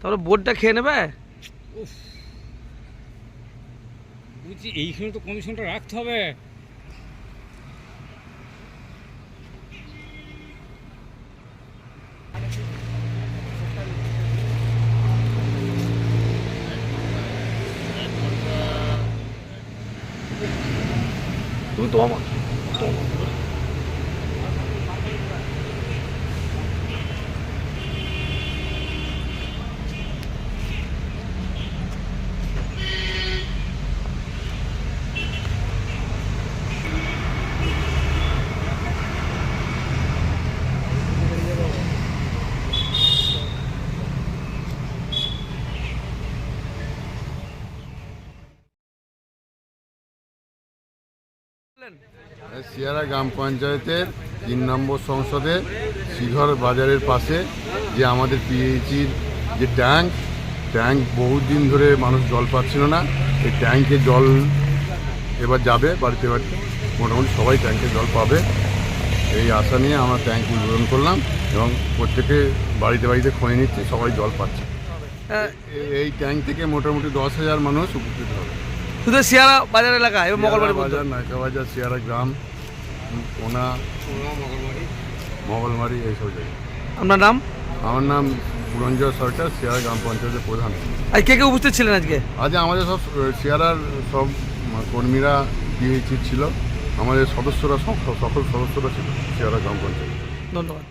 তারপরে বোর্ডটা খেয়ে নেবে? বুঝছি এইখানে তো কমিশনটা রাখতে হবে। তুমি তো সিয়ারা গ্রাম পঞ্চায়েতের তিন নম্বর সংসদে শিঘর বাজারের পাশে যে আমাদের পিএইচির যে ট্যাঙ্ক ট্যাঙ্ক বহুদিন ধরে মানুষ জল পাচ্ছিল না এই ট্যাঙ্কে জল এবার যাবে বাড়িতে বাড়িতে মোটামুটি সবাই ট্যাঙ্কে জল পাবে। এই আশা নিয়ে আমরা ট্যাঙ্ক উদ্বোধন করলাম এবং প্রত্যেকে বাড়িতে বাড়িতে খোঁজে নিচ্ছে সবাই জল পাচ্ছে। এই ট্যাঙ্ক থেকে মোটামুটি দশ হাজার মানুষ উপকৃত হবে। শুধু শিয়ারা বাজার এলাকা এবং পর্যন্ত বাজার নায়কা বাজার শিয়ারা গ্রাম ওনা মঙ্গলমারি এইসব জায়গায়। আপনার নাম? আমার নাম পুরঞ্জয় সরকার শিয়ারা গ্রাম পঞ্চায়েতের প্রধান। আজ কে কে উপস্থিত ছিলেন আজকে? আজ আমাদের সব শিয়ারার সব কর্মীরা পিএইচি ছিল। আমাদের সদস্যরা সকল সদস্যরা ছিল শিয়ারা গ্রাম পঞ্চায়েত। ধন্যবাদ।